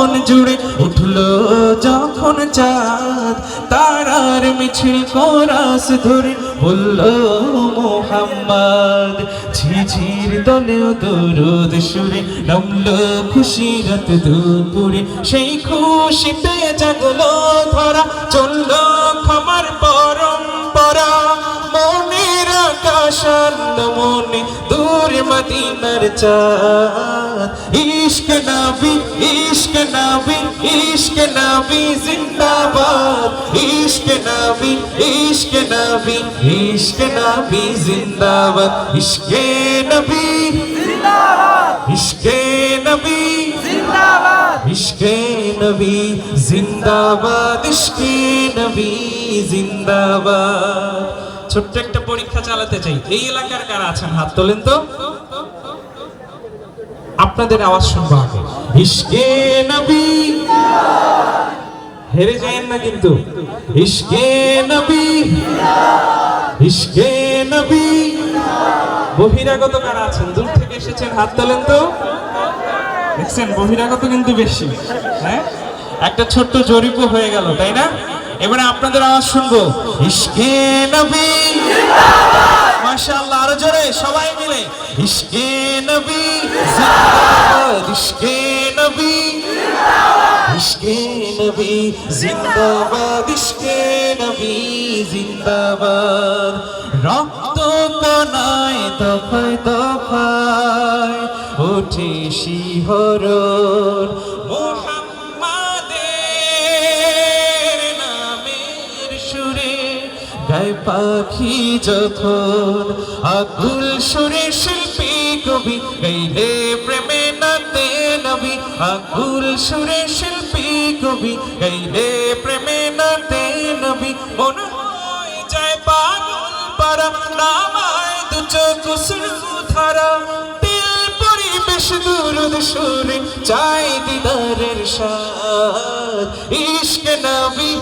মন জুড়ে উঠল যখন চাঁদ। তারার মিছিল কোরাস ধরে বলল, মোহাম্মদ, ঝিঝির দলেও দরুদ সুরে নামলো খুশি রাত দুপুরে। সেই খুশিতে জাগলো ধরা, চলল ক্ষমার পরম্পরা। মনের আকাশ মনে মদিনার চাঁদ। ইশক নবী ইশক নবী ইশক নবী জিন্দাবাদ। ইশক নবী ইশক নবী ইশক নবী জিন্দাবাদ। ইশকে নবী ইশকে নবী ইশকে নবী জিন্দাবাদ। ইশকে নবী জিন্দাবাদ। ছোট্ট একটা পরীক্ষা চালাতে চাই। এই এলাকার কারা আছেন? হাত তোলেন তো। আপনাদের আওয়াজ শুনব আগে। হেরে যায়েন না কিন্তু। বহিরাগত কারা আছেন? দূর থেকে এসেছেন, হাত তোলেন তো। দেখছেন, বহিরাগত কিন্তু বেশি। হ্যাঁ? একটা ছোট্ট জরিপও হয়ে গেল, তাই না? এবারে আপনাদের আওয়াজ শুনব। ইশকে নবী। মাশাআল্লাহ, আরও জোরে, সবাই মিলে। ইশকে নবী, জিন্দাবাদ। ইশকে নবী ইশকে নবী, জিন্দাবাদ। ইশকে নবী, জিন্দাবাদ। রক্ত কণায় দফায় দফায়। ওঠে শিহরণ। গায় পাখি যখন আকুল সুরে শিল্পী কবি গাইলে প্রেমে নাতে নবী, আকুল সুরে শিল্পী কবি গাইলে প্রেমে নাতে নবী, মন যায় পাগল পারা নামায় দু চোখ ধারা। দুরুদ সুরে চাই দিদারের সাথ ইশক নবী